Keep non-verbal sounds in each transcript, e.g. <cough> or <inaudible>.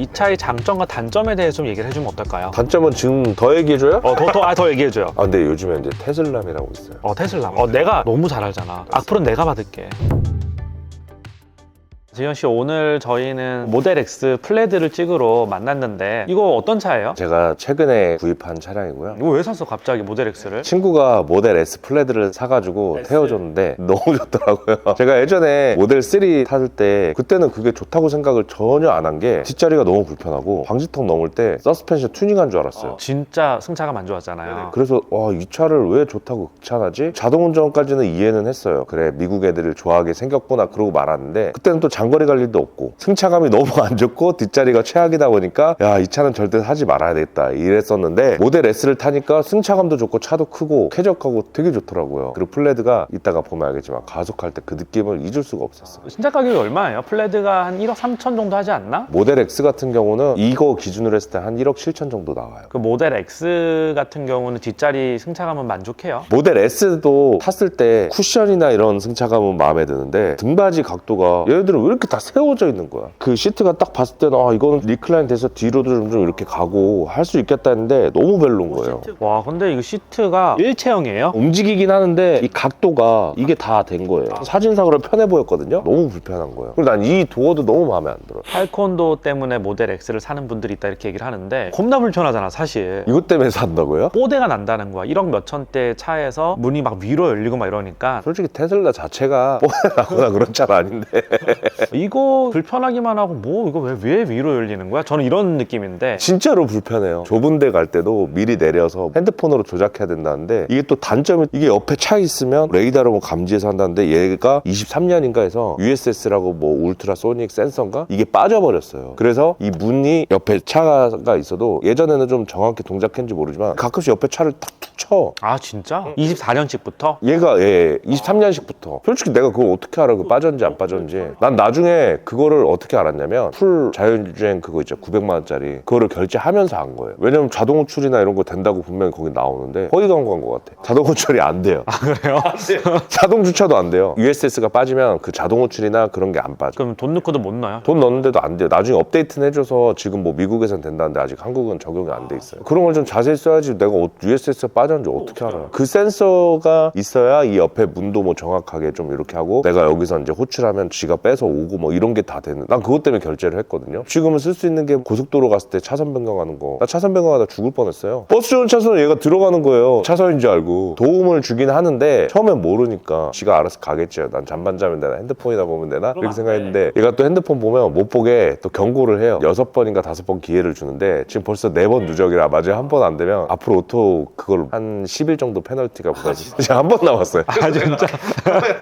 이 차의 장점과 단점에 대해 좀 얘기를 해주면 어떨까요? 단점은 지금 더 얘기해줘요? 어, 더, 더, 아, 더 얘기해줘요. 아 근데 요즘에 이제 테슬람이라고 있어요. 어, 테슬라. 어, 내가 너무 잘 알잖아. 악플은 내가 받을게. 지현 씨, 오늘 저희는 모델 X 플레드를 찍으러 만났는데, 이거 어떤 차예요? 제가 최근에 구입한 차량이고요. 이거 왜 샀어, 갑자기 모델 X를? 친구가 모델 S 플레드를 사가지고 S. 태워줬는데 <laughs> 너무 좋더라고요. <laughs> 제가 예전에 모델 3 탔을 때 그때는 그게 좋다고 생각을 전혀 안 한 게 뒷자리가 너무 불편하고 방지턱 넘을 때 서스펜션 튜닝한 줄 알았어요. 진짜 승차감 안 좋았잖아요. 그래서 와 이 차를 왜 좋다고 극찬하지? 자동 운전까지는 이해는 했어요. 그래 미국 애들을 좋아하게 생겼구나 그러고 말았는데 그때는 또 장 거리 갈 일도 없고 승차감이 <laughs> 너무 안 좋고 뒷자리가 최악이다 보니까 야 이 차는 절대 사지 말아야 되겠다 이랬었는데 모델 S를 타니까 승차감도 좋고 차도 크고 쾌적하고 되게 좋더라고요. 그리고 플레드가 이따가 보면 알겠지만 가속할 때 그 느낌을 잊을 수가 없었어요. 신차 가격이 얼마예요? 플레드가 한 1억 3천 정도 하지 않나? 모델 X 같은 경우는 이거 기준으로 했을 때 한 1억 7천 정도 나와요. 그 모델 X 같은 경우는 뒷자리 승차감은 만족해요. 모델 S도 탔을 때 쿠션이나 이런 승차감은 마음에 드는데 등받이 각도가 얘네들은 왜 이렇게 다 세워져 있는 거야. 그 시트가 딱 봤을 때는 아 이거는 리클라인 돼서 뒤로도 좀, 좀 이렇게 가고 할 수 있겠다 했는데 너무 별로인 거예요. 와, 근데 이거 시트가 일체형이에요? 움직이긴 하는데 이 각도가 이게 다 된 거예요. 사진상으로 편해 보였거든요. 너무 불편한 거예요. 그리고 난 이 도어도 너무 마음에 안 들어 팔콘도 때문에 모델 X를 사는 분들이 있다 이렇게 얘기를 하는데 겁나 불편하잖아 사실. 이것 때문에 산다고요? 뽀대가 난다는 거야. 1억 몇천대 차에서 문이 막 위로 열리고 막 이러니까. 솔직히 테슬라 자체가 뽀나거나 그런 차가 아닌데 <laughs> 이거 불편하기만 하고 뭐 이거 왜, 왜 위로 열리는 거야? 저는 이런 느낌인데 진짜로 불편해요. 좁은 데 갈 때도 미리 내려서 핸드폰으로 조작해야 된다는데 이게 또 단점이 이게 옆에 차 있으면 레이더로 뭐 감지해서 한다는데 얘가 23년인가 해서 USS라고 뭐 울트라소닉 센서인가 이게 빠져버렸어요. 그래서 이 문이 옆에 차가 있어도 예전에는 좀 정확히 동작했는지 모르지만 가끔씩 옆에 차를 탁툭 쳐. 아 진짜? 24년씩부터? 얘가 예 23년식부터 솔직히 내가 그걸 어떻게 알아 그 빠졌는지 안 빠졌는지 난 나 중에 그거를 어떻게 알았냐면 풀 자율주행 그거 있죠 900만 원짜리 그거를 결제하면서 한 거예요 왜냐면 자동 호출이나 이런 거 된다고 분명히 거기 나오는데 거기 광고한 것 같아 자동 호출이 <laughs> 안 돼요 아 그래요? <laughs> 자동 주차도 안 돼요 USS가 빠지면 그 자동 호출이나 그런 게 안 빠져 그럼 돈 넣고도 못 넣어요? 돈 넣는데도 안 돼요. 나중에 업데이트는 해줘서 지금 뭐 미국에선 된다는데 아직 한국은 적용이 안 돼 있어요. 그런 걸 좀 자세히 써야지 내가 USS가 빠졌는지 어떻게 알아. 그 센서가 있어야 이 옆에 문도 뭐 정확하게 좀 이렇게 하고 내가 여기서 이제 호출하면 쥐가 뺏어 오고 뭐 이런 게 다 되는. 난 그것 때문에 결제를 했거든요. 지금은 쓸 수 있는 게 고속도로 갔을 때 차선 변경하는 거. 나 차선 변경하다 죽을 뻔했어요. 버스 주는 차선에 얘가 들어가는 거예요. 차선인 줄 알고. 도움을 주긴 하는데 처음엔 모르니까 지가 알아서 가겠죠. 난 잠반 자면 되나 핸드폰이나 보면 되나 이렇게 생각했는데 얘가 또 핸드폰 보면 못 보게 또 경고를 해요. 여섯 번인가 다섯 번 기회를 주는데 지금 벌써 네 번 누적이라 마지막 한번 안 되면 앞으로 오토 그걸 한 10일 정도 페널티가 붙어서 지금 <laughs> 한번 남았어요. 아 진짜?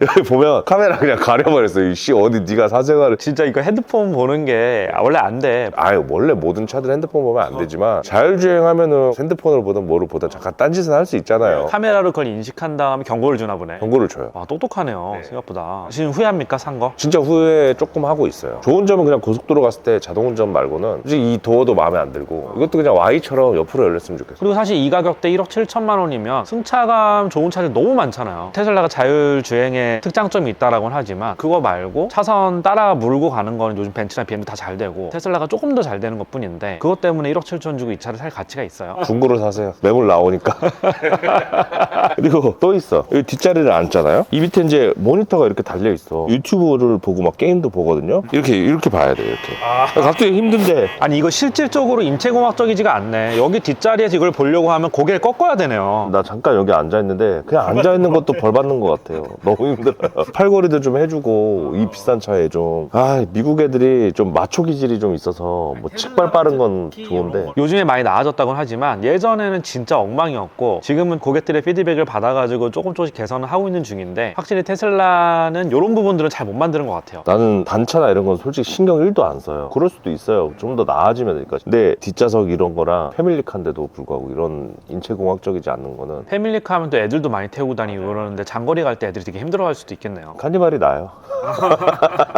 여기 <laughs> 보면 카메라 그냥 가려버렸어요. 이씨 어디 네가 사생활을 진짜 이거 핸드폰 보는 게 원래 안 돼. 아유 원래 모든 차들 핸드폰 보면 안 되지만 자율주행하면은 핸드폰을 보든 뭐를 보든 잠깐 딴짓은 할 수 있잖아요. 카메라로 그걸 인식한 다음에 경고를 주나 보네. 경고를 줘요. 와 똑똑하네요 생각보다. 지금 후회합니까 산 거? 진짜 후회 조금 하고 있어요. 좋은 점은 그냥 고속도로 갔을 때 자동운전 말고는 솔직히 이 도어도 마음에 안 들고 이것도 그냥 Y처럼 옆으로 열렸으면 좋겠어요. 그리고 사실 이 가격대 1억 7천만 원이면 승차감 좋은 차들 너무 많잖아요. 테슬라가 자율주행에 특장점이 있다라고는 하지만 그거 말고 차선 따라 물고 가는 거는 요즘 벤츠나 BMW 다 잘 되고 테슬라가 조금 더 잘 되는 것 뿐인데 그것 때문에 1억 7천 주고 이 차를 살 가치가 있어요. <laughs> 중고로 사세요. 매물 나오니까. <laughs> 그리고 또 있어. 여기 뒷자리를 앉잖아요. 이 밑에 이제 모니터가 이렇게 달려 있어. 유튜브를 보고 막 게임도 보거든요. 이렇게 이렇게 봐야 돼. 이렇게. 갑자기 힘든데 아니 이거 실질적으로 인체공학적이지가 않네. 여기 뒷자리에서 이걸 보려고 하면 고개를 꺾어야 되네요. 나 잠깐 여기 앉아 있는데 그냥 앉아 있는 것도 벌 받는 것 같아요. 너무 힘들어요. 팔걸이도 좀 해주고 이 비싼 차에 좀 아 미국 애들이 좀 마초 기질이 좀 있어서 뭐 측발 빠른 건 좋은데 요즘에 많이 나아졌다고는 하지만 예전에는 진짜 엉망이었고 지금은 고객들의 피드백을 받아가지고 조금 조금씩 개선을 하고 있는 중인데 확실히 테슬라는 이런 부분들은 잘 못 만드는 것 같아요. 나는 단차나 이런 건 솔직히 신경 1도 안 써요. 그럴 수도 있어요. 좀 더 나아지면 되니까. 근데 뒷좌석 이런 거랑 패밀리카인데도 불구하고 이런 인체공학적이지 않는 거는 패밀리카 하면 또 애들도 많이 태우고 다니고 그러는데 장거리 갈 때 애들이 되게 힘들어할 수도 있겠네요. 카니발이 나요. <laughs>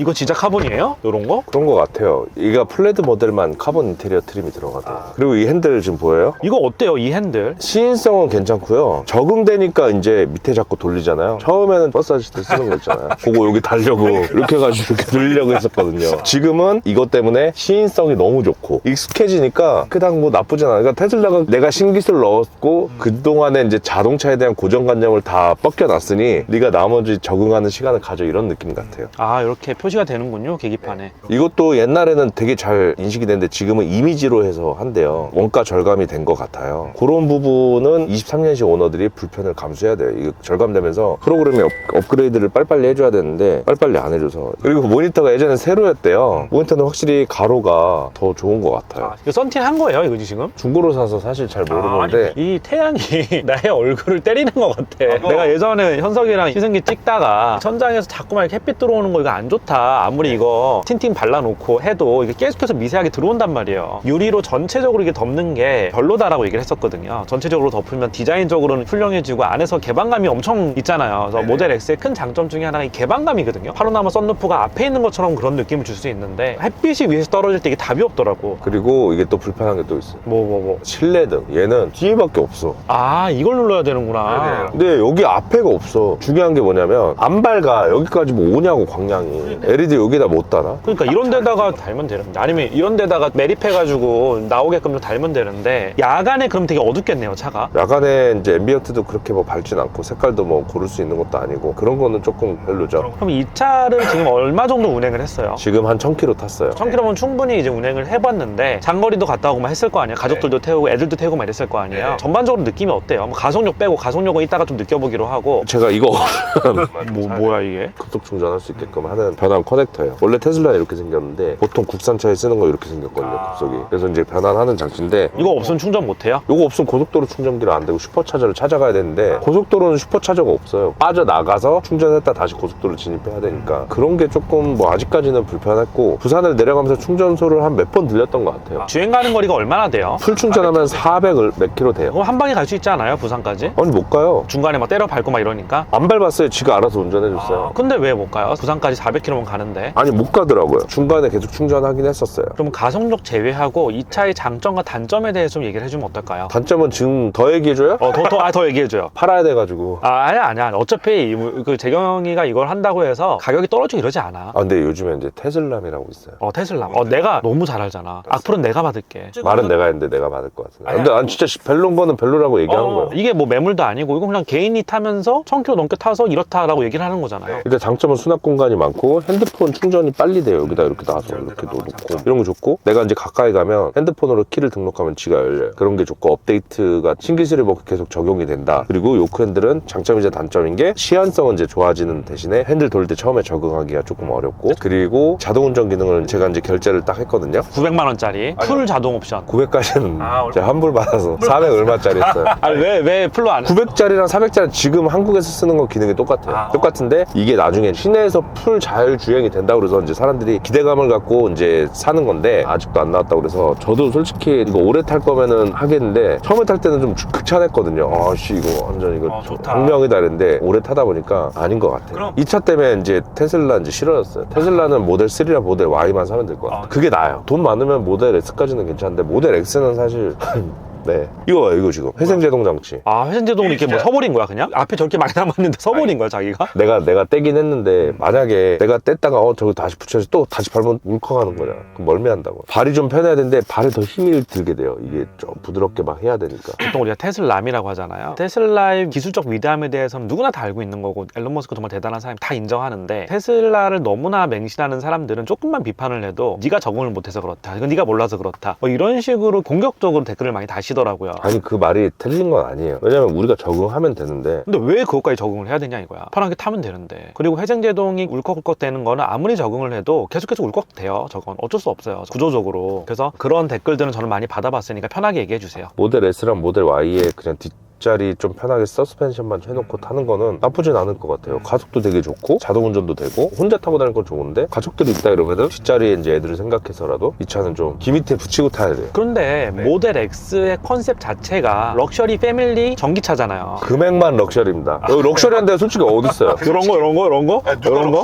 이거 진짜 카본이에요? 이런 거? 그런 것 같아요. 이가 플레드 모델만 카본 인테리어 트림이 들어가대요. 그리고 이 핸들 지금 보여요? 이거 어때요 이 핸들? 시인성은 괜찮고요. 적응되니까 이제 밑에 잡고 돌리잖아요. 처음에는 버스 하실 때 쓰는 거 있잖아요. <laughs> 그거 여기 달려고 이렇게 해가지고 이렇게 돌리려고 했었거든요. 지금은 이것 때문에 시인성이 너무 좋고 익숙해지니까 그닥 뭐 나쁘진 않아요. 그러니까 테슬라가 내가 신기술 넣었고 그동안에 이제 자동차에 대한 고정관념을 다 뻗겨놨으니 네가 나머지 적응하는 시간을 가져 이런 느낌 같아요. 아 이렇게 표 시가 되는군요 계기판에 이것도 옛날에는 되게 잘 인식이 됐는데 지금은 이미지로 해서 한대요. 원가 절감이 된 것 같아요. 그런 부분은 23년식 오너들이 불편을 감수해야 돼요. 이거 절감되면서 프로그램의 업, 업그레이드를 빨리빨리 해줘야 되는데 빨리빨리 안 해줘서. 그리고 모니터가 예전에 세로였대요. 모니터는 확실히 가로가 더 좋은 것 같아요. 이거 썬팅 한 거예요 이거 지금? 중고로 사서 사실 잘 모르는데 이 태양이 <laughs> 나의 얼굴을 때리는 것 같아. 내가 예전에 현석이랑 희승기 찍다가 천장에서 자꾸만 이렇게 햇빛 들어오는 거 이거 안 좋다. 아무리 이거 틴팅 발라놓고 해도 이게 계속해서 미세하게 들어온단 말이에요. 유리로 전체적으로 이게 덮는 게 별로다라고 얘기를 했었거든요. 전체적으로 덮으면 디자인적으로는 훌륭해지고 안에서 개방감이 엄청 있잖아요. 그래서 모델 X의 큰 장점 중에 하나가 이 개방감이거든요. 파노라마 썬루프가 앞에 있는 것처럼 그런 느낌을 줄 수 있는데 햇빛이 위에서 떨어질 때 이게 답이 없더라고. 그리고 이게 또 불편한 게 또 있어요. 뭐 뭐 뭐. 실내등 얘는 뒤에밖에 없어. 아 이걸 눌러야 되는구나. 근데 여기 앞에가 없어. 중요한 게 뭐냐면 안 밝아. 여기까지 뭐 오냐고 광량이. LED 여기다 못 달아. 그러니까 이런 데다가 달면 되는데 아니면 이런 데다가 매립해가지고 나오게끔 좀 달면 되는데 야간에 그럼 되게 어둡겠네요 차가 야간에 이제 앰비언트도 그렇게 뭐 밝진 않고 색깔도 뭐 고를 수 있는 것도 아니고 그런 거는 조금 별로죠. 그럼 이 차를 지금 얼마 정도 운행을 했어요? 지금 한 1000km 탔어요. 1000km면 충분히 이제 운행을 해봤는데 장거리도 갔다 오고만 했을 거 아니에요 가족들도 태우고 애들도 태우고 막 이랬을 거 아니에요 전반적으로 느낌이 어때요? 뭐 가속력 빼고 가속력은 이따가 좀 느껴보기로 하고 제가 이거 <laughs> 뭐, 뭐야 이게? 급속 충전할 수 있게끔 하는 변환 커넥터예요. 원래 테슬라는 이렇게 생겼는데 보통 국산차에 쓰는 거 이렇게 생겼거든요. 급속이. 그래서 이제 변환하는 장치인데 이거 없으면 충전 못 해요? 요거 없으면 고속도로 충전기를 안 되고 슈퍼차저를 찾아가야 되는데 고속도로는 슈퍼차저가 없어요. 빠져 나가서 충전했다 다시 고속도로 진입해야 되니까 그런 게 조금 뭐 아직까지는 불편했고 부산을 내려가면서 충전소를 한 몇 번 들렸던 것 같아요. 주행 가는 거리가 얼마나 돼요? 풀 충전하면 400을 몇 킬로 돼요. 그럼 한 방에 갈 수 있지 않아요 부산까지? 아니 못 가요. 중간에 막 때려 밟고 막 이러니까 안 밟았어요. 지가 알아서 운전해 줬어요. 근데 왜 못 가요? 부산까지 400km 면 가는데 아니 못 가더라고요. 중간에 계속 충전하긴 했었어요. 그럼 가속력 제외하고 이 차의 장점과 단점에 대해서 좀 얘기를 해주면 어떨까요? 단점은 지금 더 얘기해줘요? 어, 더, 더, 아, 더 얘기해줘요. 팔아야 돼가지고. 아, 아니야, 아니야. 어차피 이- 그 재경이가 이걸 한다고 해서 가격이 떨어지고 이러지 않아. 아 근데 요즘에 이제 테슬람이라고 있어요. 어, 테슬라. 어, 내가 너무 잘 알잖아. 악플은 내가 받을게. 말은 내가 했는데 내가 받을 것 같은데. 근데 난 진짜 별론 거는 별로라고 얘기하는 어, 거예요. 이게 뭐 매물도 아니고 이거 그냥 개인이 타면서 1000km 넘게 타서 이렇다라고 얘기를 하는 거잖아요. 일단 장점은 수납 공간이 많고 핸드폰 충전이 빨리 돼요. 여기다 이렇게 놔서 이렇게 놓고 이런 거 좋고 내가 이제 가까이 가면 핸드폰으로 키를 등록하면 지가 열려요. 그런 게 좋고 업데이트가 신기술이 뭐 계속 적용이 된다. 그리고 요크 핸들은 장점이자 단점인 게 시한성은 이제 좋아지는 대신에 핸들 돌 때 처음에 적응하기가 조금 어렵고 그리고 자동 운전 기능을 제가 이제 결제를 딱 했거든요. 900만 원짜리 풀 자동 옵션. 900까지는 아? 제가 환불 받아서 400 얼마짜리 했어요. <laughs> 아니 왜 왜 풀로 안? 900짜리랑 400짜리 지금 한국에서 쓰는 거 기능이 똑같아요. 아. 똑같은데 이게 나중에 시내에서 풀 잘 주행이 된다 그래서 이제 사람들이 기대감을 갖고 이제 사는 건데 아직도 안 나왔다고 그래서 저도 솔직히 이거 오래 탈 거면은 하겠는데 처음에 탈 때는 좀 극찬했거든요. 아씨 이거 완전 이거 어, 좋다. 혁명이다 이랬는데 오래 타다 보니까 아닌 것 같아요. 그럼- 이 차 때문에 이제 테슬라 이제 싫어졌어요. 테슬라는 모델 3랑 모델 Y만 사면 될 것 같아요. 아. 그게 나아요. 돈 많으면 모델 S까지는 괜찮은데 모델 X는 사실 <laughs> 네 이거 봐요 이거 지금 회생 제동 장치. 아 회전제동을 이렇게 뭐 서버린 거야 그냥? 앞에 저렇게 많이 남았는데 서버린 거야 자기가? 내가 내가 떼긴 했는데 만약에 내가 뗐다가 어 저거 다시 붙여서 또 다시 밟으면 울컥하는 거잖아. 그럼 멀미한다고. 발이 좀 편해야 되는데 발에 더 힘이 들게 돼요. 이게 좀 부드럽게 막 해야 되니까. 보통 우리가 테슬람이라고 하잖아요. 테슬라의 기술적 위대함에 대해서는 누구나 다 알고 있는 거고 앨런 머스크 정말 대단한 사람이 다 인정하는데 테슬라를 너무나 맹신하는 사람들은 조금만 비판을 해도 네가 적응을 못해서 그렇다. 이건 네가 몰라서 그렇다. 뭐 이런 식으로 공격적으로 댓글을 많이 다시 더라고요. 아니 그 말이 틀린 건 아니에요. 왜냐면 우리가 적응하면 되는데 근데 왜 그것까지 적응을 해야 되냐 이거야. 편하게 타면 되는데. 그리고 회전제동이 울컥울컥 되는 거는 아무리 적응을 해도 계속해서 울컥 돼요. 저건 어쩔 수 없어요. 구조적으로. 그래서 그런 댓글들은 저는 많이 받아봤으니까 편하게 얘기해 주세요. 모델 S랑 모델 Y의 그냥 뒷 뒷자리 좀 편하게 서스펜션만 해놓고 타는 거는 나쁘진 않을 것 같아요. 가속도 되게 좋고 자동 운전도 되고 혼자 타고 다니는 건 좋은데 가족들이 있다 이러면은 뒷자리에 이제 애들을 생각해서라도 이 차는 좀 기 밑에 붙이고 타야 돼요. 그런데 모델 X의 컨셉 자체가 럭셔리 패밀리 전기차잖아요. 금액만 럭셔리입니다. 여기 럭셔리한 데가 솔직히 어딨어요? <laughs> 이런 거 이런 거 이런 거 이런 거?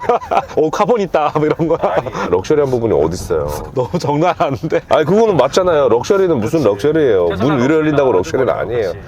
<laughs> 오 카본 있다 뭐 이런 거 럭셔리한 부분이 어딨어요? <laughs> 너무 장난 아닌데. 아니 그거는 맞잖아요. 럭셔리는 무슨 럭셔리예요? 문 위로 열린다고 럭셔리는 아니에요.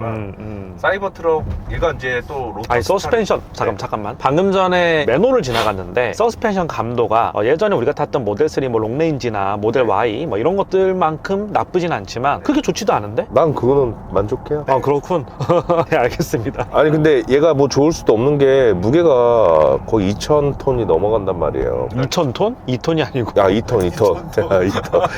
음, 음. 사이버 트럭 얘가 이제 또 로터 아니 서스펜션. 잠깐 잠깐만. 방금 전에 매노를 지나갔는데 서스펜션 감도가 어, 예전에 우리가 탔던 모델 3뭐 롱레인지나 모델 Y 뭐 이런 것들만큼 나쁘진 않지만 그렇게 좋지도 않은데? 난 그거는 만족해요. 아 그렇군. <laughs> 네 알겠습니다. 아니 근데 얘가 뭐 좋을 수도 없는 게 무게가 거의 2,000톤이 넘어간단 말이에요. 2,000톤? 2톤이 아니고. 야 2톤 2톤. 2톤.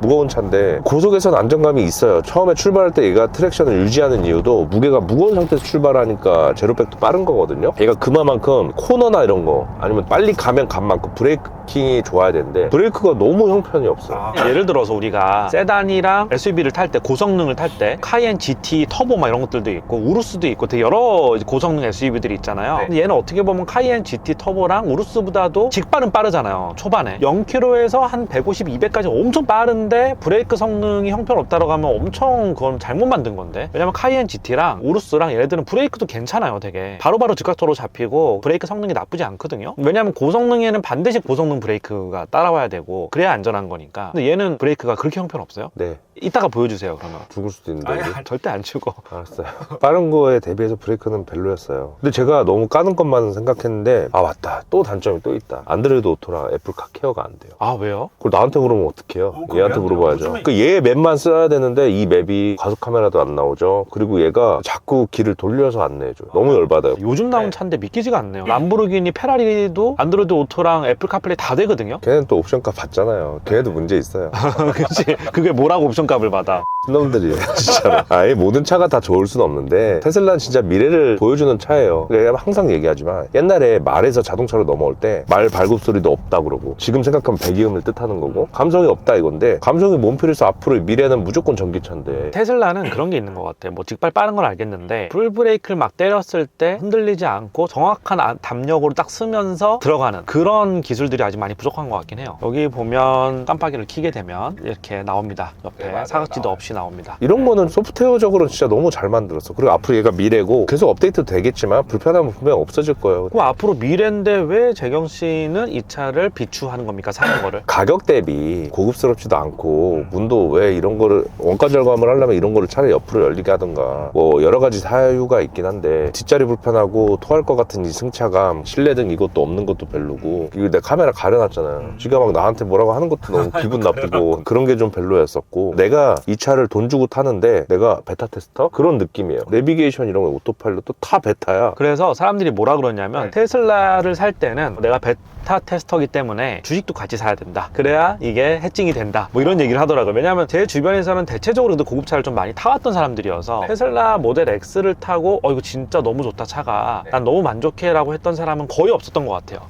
무거운 차인데 고속에서는 안정감이 있어요. 처음에 출발할 때 얘가 트랙션을 유지 하는 이유도 무게가 무거운 상태에서 출발하니까 제로백도 빠른 거거든요. 얘가 그만큼 코너나 이런 거 아니면 빨리 가면 간 만큼 브레이 킹이 좋아야 되는데 브레이크가 너무 형편이 없어요 예를 들어서 우리가 세단이랑 SUV를 탈 때 고성능을 탈 때 카이엔 GT 터보 막 이런 것들도 있고 우루스도 있고 되게 여러 고성능 SUV들이 있잖아요. 네. 근데 얘는 어떻게 보면 카이엔 GT 터보랑 우루스보다도 직발은 빠르잖아요. 초반에 0km에서 한 150, 200까지 엄청 빠른데 브레이크 성능이 형편없다라고 하면 엄청 그건 잘못 만든 건데 왜냐면 카이엔 GT랑 우루스랑 얘네들은 브레이크도 괜찮아요 되게 바로바로 즉각도로 잡히고 브레이크 성능이 나쁘지 않거든요 왜냐면 고성능에는 반드시 고성능 브레이크가 따라와야 되고 그래야 안전한 거니까 근데 얘는 브레이크가 그렇게 형편없어요 네 이따가 보여주세요 그러면 죽을 수도 있는데 아니, 우리. 아니, 절대 안 죽어 <laughs> 알았어요 빠른 거에 대비해서 브레이크는 별로였어요 근데 제가 너무 까는 것만 생각했는데 아 맞다 또 단점이 또 있다 안드로이드 오토랑 애플 카 케어가 안 돼요 아 왜요? 그걸 나한테 물으면 어떡해요? 어, 그럼 얘한테 물어봐야죠. 요즘에- 그 얘 맵만 써야 되는데 이 맵이 가속 카메라도 안 나오죠. 그리고 얘가 자꾸 길을 돌려서 안내해줘요. 너무 열받아요. 요즘 나온 네. 차인데 믿기지가 않네요 람보르기니 페라리도 안드로이드 오토랑 애플 카플레이 다 되거든요 걔는 또 옵션값 받잖아요. 걔네도 문제 있어요. <laughs> 그치 그게 뭐라고 옵션 값을 받아 놈들이 진짜로. 아예 모든 차가 다 좋을 순 없는데 테슬라는 진짜 미래를 보여주는 차예요. 내가 항상 얘기하지만 옛날에 말에서 자동차로 넘어올 때 말 발굽 소리도 없다 그러고 지금 생각하면 배기음을 뜻하는 거고 감성이 없다 이건데 감성이 몸필에서 앞으로 미래는 무조건 전기차인데 테슬라는 그런 게 있는 것 같아요. 뭐 직발 빠른 건 알겠는데 풀 브레이크를 막 때렸을 때 흔들리지 않고 정확한 아- 담력으로 딱 쓰면서 들어가는 그런 기술들이 아직 많이 부족한 것 같긴 해요. 여기 보면 깜빡이를 켜게 되면 이렇게 나옵니다. 옆에 네, 맞아요. 사각지도 나와요. 없이 나옵니다. 이런 거는 소프트웨어적으로 진짜 너무 잘 만들었어. 그리고 앞으로 얘가 미래고 계속 업데이트 되겠지만 불편함은 분명 없어질 거예요. 그럼 앞으로 미래인데 왜 재경 씨는 이 차를 비추하는 겁니까? 사는 거를? <laughs> 가격 대비 고급스럽지도 않고 문도 왜 이런 거를 원가 절감을 하려면 이런 거를 차라리 옆으로 열리게 하던가 뭐 여러 가지 사유가 있긴 한데 뒷자리 불편하고 토할 것 같은 이 승차감 실내 등 이것도 없는 것도 별로고 이거 내 카메라 가려놨잖아요 지가 막 나한테 뭐라고 하는 것도 너무 <laughs> 기분 나쁘고 그런 게 좀 별로였었고 내가 이 차를 돈 주고 타는데 내가 베타 테스터 그런 느낌이에요 내비게이션 이런 거 오토파일럿도 다 베타야 그래서 사람들이 뭐라 그러냐면 네. 테슬라를 살 때는 내가 베타 테스터기 때문에 주식도 같이 사야 된다. 그래야 이게 해칭이 된다. 뭐 이런 얘기를 하더라고요. 왜냐하면 제 주변에서는 대체적으로 그 고급차를 좀 많이 타왔던 사람들이어서 테슬라 모델 X를 타고 어 이거 진짜 너무 좋다 차가 네. 난 너무 만족해라고 했던 사람은 거의 없었던 것 같아요.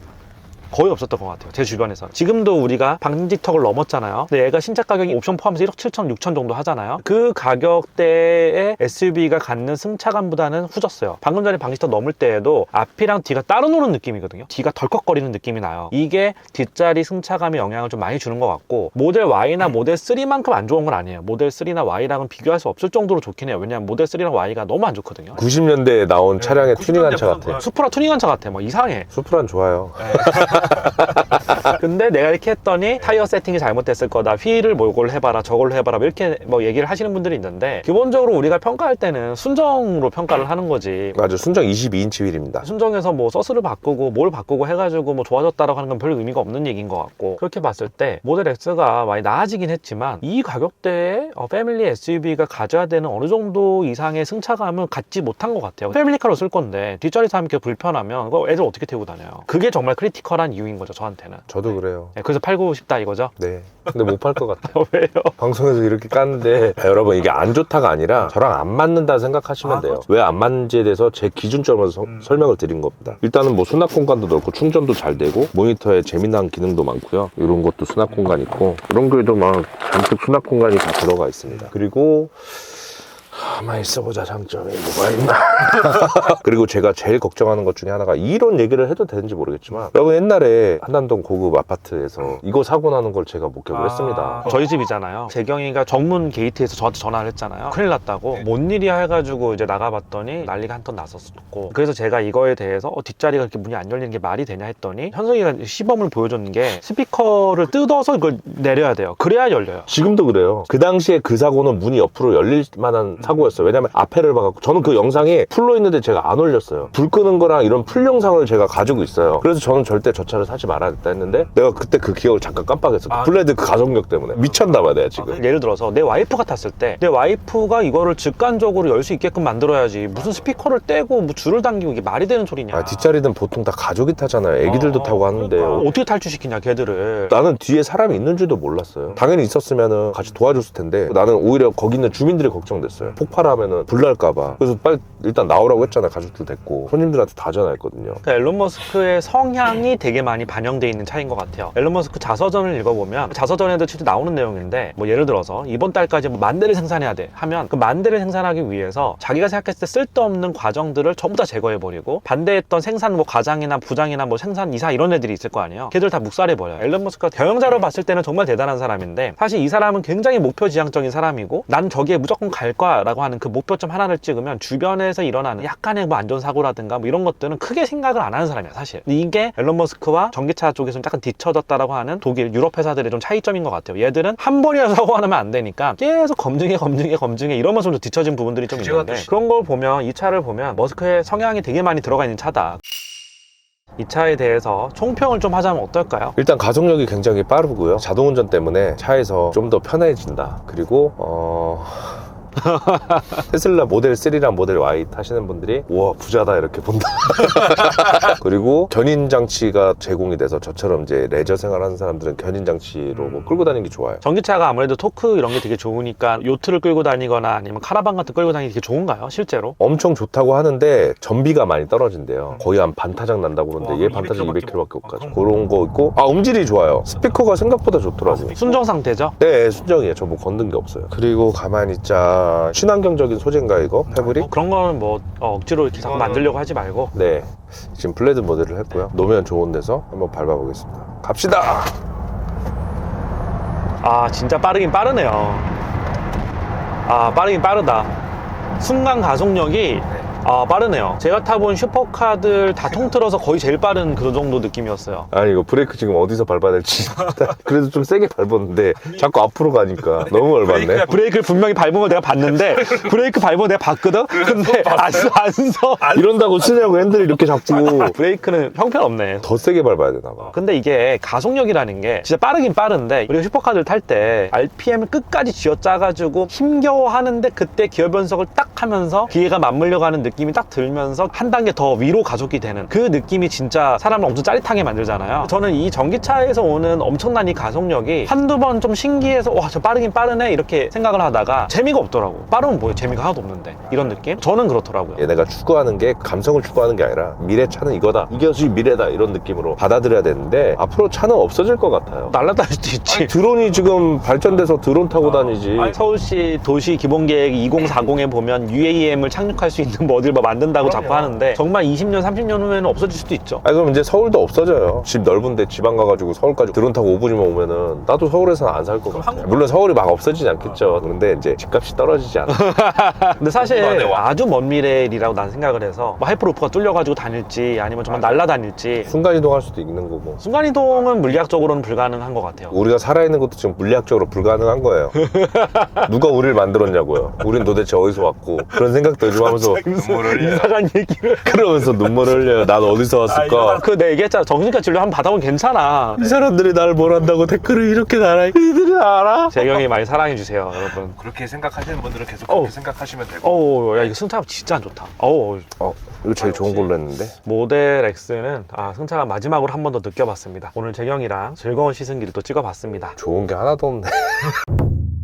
거의 없었던 것 같아요. 제 주변에서. 지금도 우리가 방지턱을 넘었잖아요. 근데 얘가 신차 가격이 옵션 포함해서 1억 7천, 6천 정도 하잖아요. 그 가격대의 SUV가 갖는 승차감보다는 후졌어요. 방금 전에 방지턱 넘을 때에도 앞이랑 뒤가 따로 노는 느낌이거든요. 뒤가 덜컥거리는 느낌이 나요. 이게 뒷자리 승차감에 영향을 좀 많이 주는 것 같고 모델 Y나 모델 3만큼 안 좋은 건 아니에요. 모델 3나 Y랑은 비교할 수 없을 정도로 좋긴 해요. 왜냐하면 모델 3랑 Y가 너무 안 좋거든요. 90년대에 나온 차량의 90년대 튜닝한 차 무슨 같아 거야? 수프라 투닝한 차 같아. 뭐 이상해. 수프란 좋아요 <laughs> <laughs> 근데 내가 이렇게 했더니 타이어 세팅이 잘못됐을 거다. 휠을 뭐 이걸 해봐라, 저걸 해봐라. 뭐 이렇게 뭐 얘기를 하시는 분들이 있는데 기본적으로 우리가 평가할 때는 순정으로 평가를 하는 거지. 맞아 순정 22인치 휠입니다 순정에서 뭐 서스를 바꾸고 뭘 바꾸고 해가지고 뭐 좋아졌다라고 하는 건 별 의미가 없는 얘기인 것 같고 그렇게 봤을 때 모델 X가 많이 나아지긴 했지만 이 가격대에 어, 패밀리 SUV가 가져야 되는 어느 정도 이상의 승차감을 갖지 못한 것 같아요 패밀리카로 쓸 건데 뒷자리 이렇게 불편하면 애들 어떻게 태우고 다녀요 그게 정말 크리티컬한 이유인 거죠 저한테는. 저도 그래요. 네, 그래서 팔고 싶다 이거죠? 네. 근데 못 팔 것 같아요. <laughs> 왜요? 방송에서 이렇게 깠는데. <laughs> 아, 여러분 이게 안 좋다가 아니라 저랑 안 맞는다 생각하시면 아, 돼요. 그렇죠. 왜 안 맞는지에 대해서 제 기준점에서 서- 음. 설명을 드린 겁니다. 일단은 뭐 수납 공간도 넓고 충전도 잘 되고 모니터에 재미난 기능도 많고요. 이런 것도 수납 공간 있고 이런 거에도 막 잔뜩 수납 공간이 다 들어가 있습니다. 그리고 가만히 있어보자 장점이 뭐가 있나 <laughs> 그리고 제가 제일 걱정하는 것 중에 하나가 이런 얘기를 해도 되는지 모르겠지만 여러분 옛날에 한남동 고급 아파트에서 이거 사고 나는 걸 제가 목격을 했습니다 저희 집이잖아요. 재경이가 정문 게이트에서 저한테 전화를 했잖아요. 큰일 났다고. 뭔 일이야 해가지고 이제 나가봤더니 난리가 한턴 났었고. 그래서 제가 이거에 대해서 어, 뒷자리가 이렇게 문이 안 열리는 게 말이 되냐 했더니 현석이가 시범을 보여줬는 게 스피커를 뜯어서 이걸 내려야 돼요. 그래야 열려요. 지금도 그래요. 그 당시에 그 사고는 문이 옆으로 열릴 만한 사고였어요. 왜냐면 앞에를 봐갖고 저는 그 영상이 풀로 있는데 제가 안 올렸어요. 불 끄는 거랑 이런 풀 영상을 제가 가지고 있어요. 그래서 저는 절대 저 차를 사지 말아야겠다 했는데 내가 그때 그 기억을 잠깐 깜빡했어. 아. 블레드 그 가속력 때문에 미쳤나 봐 내가 지금. 예를 들어서 내 와이프가 탔을 때 내 와이프가 이거를 직관적으로 열 수 있게끔 만들어야지 무슨 스피커를 떼고 뭐 줄을 당기고 이게 말이 되는 소리냐 아, 뒷자리는 보통 다 가족이 타잖아요. 애기들도 어, 타고 하는데 그러니까. 어떻게 탈출시키냐 걔들을 나는 뒤에 사람이 있는 줄도 몰랐어요. 당연히 있었으면 같이 도와줬을 텐데 나는 오히려 거기 있는 주민들이 걱정됐어요. 폭발 하면 불날까봐. 그래서 빨리 일단 나오라고 했잖아요. 가족들 됐고 손님들한테 다 전화했거든요. 그러니까 앨런 머스크의 성향이 되게 많이 반영돼 있는 차인 것 같아요. 앨런 머스크 자서전을 읽어보면 그 자서전에도 실제 나오는 내용인데 뭐 예를 들어서 이번 달까지 뭐만 대를 생산해야 돼 하면 그 만 대를 생산하기 위해서 자기가 생각했을 때 쓸데없는 과정들을 전부 다 제거해버리고 반대했던 생산 뭐 과장이나 부장이나 뭐 생산 이사 이런 애들이 있을 거 아니에요. 걔들 다 묵살해버려요. 앨런 머스크가 경영자로 봤을 때는 정말 대단한 사람인데 사실 이 사람은 굉장히 목표 지향적인 사람이고 난 저기에 무조건 갈 거야라고 하는 그 목표점 하나를 찍으면 주변에서 일어나는 약간의 뭐 안전사고라든가 뭐 이런 것들은 크게 생각을 안 하는 사람이야 사실 이게 앨런 머스크와 전기차 쪽에서는 약간 뒤처졌다라고 하는 독일 유럽 회사들의 좀 차이점인 것 같아요 얘들은 한 번이라도 <laughs> 사고가 나면 안 되니까 계속 검증해 검증해 검증해 이러면서 좀 뒤처진 부분들이 좀 있는데 또 그런 걸 보면 이 차를 보면 머스크의 성향이 되게 많이 들어가 있는 차다 이 차에 대해서 총평을 좀 하자면 어떨까요? 일단 가속력이 굉장히 빠르고요. 자동운전 때문에 차에서 좀 더 편해진다. 그리고 어... <laughs> 테슬라 모델 3랑 모델 Y 타시는 분들이 우와 부자다 이렇게 본다. <laughs> 그리고 견인 장치가 제공이 돼서 저처럼 이제 레저 생활하는 사람들은 견인 장치로 뭐 끌고 다니는 게 좋아요. 전기차가 아무래도 토크 이런 게 되게 좋으니까 요트를 끌고 다니거나 아니면 카라반 같은 거 끌고 다니기 되게 좋은가요 실제로? 엄청 좋다고 하는데 전비가 많이 떨어진대요. 거의 한 반타작 난다고 그러는데 와, 얘 반타작 200km 200km밖에 못 아, 가죠. 그런 거 있고 아 음질이 좋아요. 스피커가 생각보다 좋더라고요. 순정 상태죠? 네, 순정이에요. 저 뭐 건든 게 없어요. 그리고 가만히 있자. 친환경적인 소재인가 이거? 패브릭? 뭐 그런 거는 뭐 어, 억지로 이렇게 자꾸 이거는- 만들려고 하지 말고 네. 지금 블레드 모델을 했고요. 노면 좋은 데서 한번 밟아보겠습니다. 갑시다! 아 진짜 빠르긴 빠르네요 아 빠르긴 빠르다 순간 가속력이 아 빠르네요 제가 타본 슈퍼카들 다 통틀어서 거의 제일 빠른 그 정도 느낌이었어요 아니, 이거 브레이크 지금 어디서 밟아야 될지. <laughs> 그래도 좀 세게 밟았는데 자꾸 앞으로 가니까 너무 얼맞네. 브레이크를 분명히 밟은 걸 내가 봤는데 브레이크 밟은 걸 내가 봤거든? 근데 안서 이런다고 쓰냐고 핸들을 이렇게 잡고 브레이크는 형편없네 더 세게 밟아야 되나 봐. 근데 이게 가속력이라는 게 진짜 빠르긴 빠른데 우리가 슈퍼카들 탈 때 RPM을 끝까지 쥐어짜가지고 힘겨워 하는데 그때 기어 변속을 딱 하면서 기회가 맞물려 가는 느낌 이 딱 들면서 한 단계 더 위로 가속이 되는 그 느낌이 진짜 사람을 엄청 짜릿하게 만들잖아요 저는 이 전기차에서 오는 엄청난 이 가속력이 한두 번 좀 신기해서 와 저 빠르긴 빠르네 이렇게 생각을 하다가 재미가 없더라고 빠르면 뭐예요 재미가 하나도 없는데 이런 느낌? 저는 그렇더라고요 얘네가 추구하는 게 감성을 추구하는 게 아니라 미래 차는 이거다. 이것이 미래다. 이런 느낌으로 받아들여야 되는데 앞으로 차는 없어질 것 같아요. 날라다닐 수도 있지 드론이 지금 발전돼서 드론 타고 다니지. 아니, 서울시 도시 기본계획 2040에 보면 UAM을 착륙할 수 있는 <laughs> 뭐 어딜 뭐 만든다고 자꾸 그럼요. 하는데 정말 20년, 30년 후에는 없어질 수도 있죠. 아니 그럼 이제 서울도 없어져요. 집 넓은데 지방 가가지고 서울까지 드론 타고 5분이면 오면은 나도 서울에서는 안 살 것 같아. 한국- 물론 서울이 막 없어지지 않겠죠. 그런데 이제 집값이 떨어지지 않아. <laughs> 근데 사실 네, 와. 아주 먼 미래일이라고 난 생각을 해서 뭐 하이퍼루프가 뚫려가지고 다닐지 아니면 정말 날라다닐지 순간 이동할 수도 있는 거고. 순간이동은 물리학적으로는 불가능한 것 같아요. 우리가 살아있는 것도 지금 물리학적으로 불가능한 거예요. <laughs> 누가 우리를 만들었냐고요. 우린 도대체 어디서 왔고 그런 생각도 요즘 하면서 <laughs> 눈물을 흘려요. 이상한 얘기를 <laughs> 그러면서 눈물을 흘려요. 난 어디서 왔을까? 그 내 얘기했잖아 정신과 진료 한번 받아보면 괜찮아 이 사람들이 나를 뭘 한다고 댓글을 이렇게 달아. 이들이 알아? 재경이 많이 사랑해주세요 여러분 그렇게 생각하시는 분들은 계속. 그렇게 생각하시면 되고 어우 야 이거 승차 진짜 안 좋다 어우 어, 이거 제일 좋은 걸로 했는데. 모델 X는 아 승차가 마지막으로 한 번 더 느껴봤습니다 오늘 재경이랑 즐거운 시승기를 또 찍어봤습니다 좋은 게 하나도 없네. <laughs>